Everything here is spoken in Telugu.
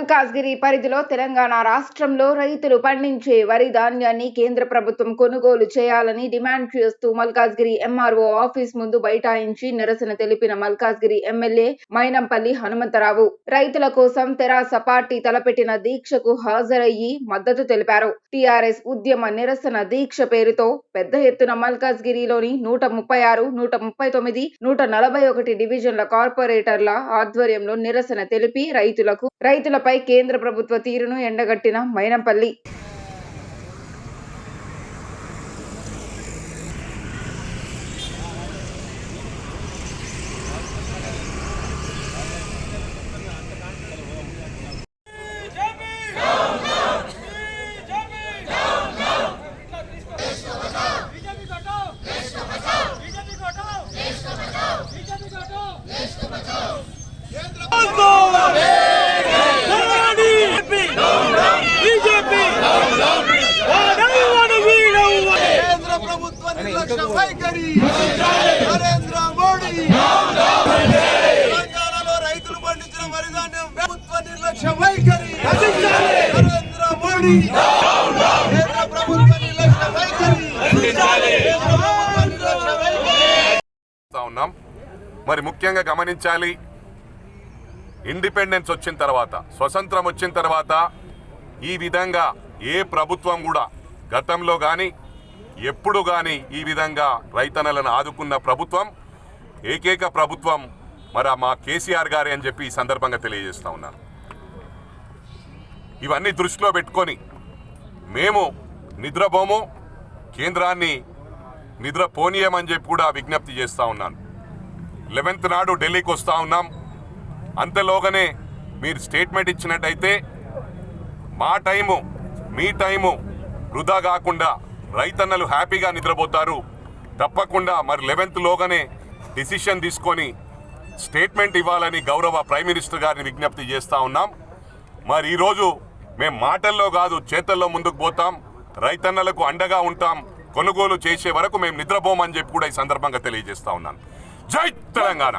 మల్కాజ్గిరి పరిధిలో తెలంగాణ రాష్ట్రంలో రైతులు పండించే వరి ధాన్యాన్ని కేంద్ర ప్రభుత్వం కొనుగోలు చేయాలని డిమాండ్ చేస్తూ మల్కాజ్గిరి ఎంఆర్ఓ ఆఫీస్ ముందు బైఠాయించి నిరసన తెలిపిన మల్కాజ్గిరి ఎమ్మెల్యే మైనంపల్లి హనుమంతరావు. రైతుల కోసం తెరాస పార్టీ తలపెట్టిన దీక్షకు హాజరయ్యి మద్దతు తెలిపారు. టీఆర్ఎస్ ఉద్యమ నిరసన దీక్ష పేరుతో పెద్ద ఎత్తున మల్కాజ్గిరిలోని నూట ముప్పై ఆరు నూట ముప్పై తొమ్మిది నూట నలభై ఒకటి డివిజన్ల కార్పొరేటర్ల ఆధ్వర్యంలో నిరసన తెలిపి రైతులకు రైతులపై కేంద్ర ప్రభుత్వ తీరును ఎండగట్టిన మైనంపల్లి వైఖరి. నరేంద్ర మోడీ. తెలంగాణలో రైతులు పండించిన వరి ధాన్యం ప్రభుత్వ నిర్లక్ష్య వైఖరి. నరేంద్ర మోడీ. కేంద్ర ప్రభుత్వ నిర్లక్ష్య వైఖరి. ఉన్నాం. మరి ముఖ్యంగా గమనించాలి ఇండిపెండెన్స్ వచ్చిన తర్వాత స్వతంత్రం వచ్చిన తర్వాత ఈ విధంగా ఏ ప్రభుత్వం కూడా గతంలో కానీ ఎప్పుడు కానీ ఈ విధంగా రైతన్నలను ఆదుకున్న ప్రభుత్వం ఏకైక ప్రభుత్వం మరి మా కేసీఆర్ గారే అని చెప్పి ఈ సందర్భంగా తెలియజేస్తూ ఉన్నాను ఇవన్నీ దృష్టిలో పెట్టుకొని మేము నిద్రపోము కేంద్రాన్ని నిద్ర పోనీయమని చెప్పి కూడా విజ్ఞప్తి చేస్తూ ఉన్నాను. లెవెన్త్ నాడు ఢిల్లీకి వస్తూ ఉన్నాం. అంతలోగానే మీరు స్టేట్మెంట్ ఇచ్చినట్టయితే మా టైము మీ టైము వృధా కాకుండా రైతన్నలు హ్యాపీగా నిద్రపోతారు. తప్పకుండా మరి లెవెన్త్ లోగానే డిసిషన్ తీసుకొని స్టేట్మెంట్ ఇవ్వాలని గౌరవ ప్రైమ్ మినిస్టర్ గారిని విజ్ఞప్తి చేస్తూ ఉన్నాం. మరి ఈరోజు మేము మాటల్లో కాదు చేతల్లో ముందుకు పోతాం. రైతన్నలకు అండగా ఉంటాం. కొనుగోలు చేసే వరకు మేము నిద్రపోమని చెప్పి కూడా ఈ సందర్భంగా తెలియజేస్తా ఉన్నాను జై తెలంగాణ!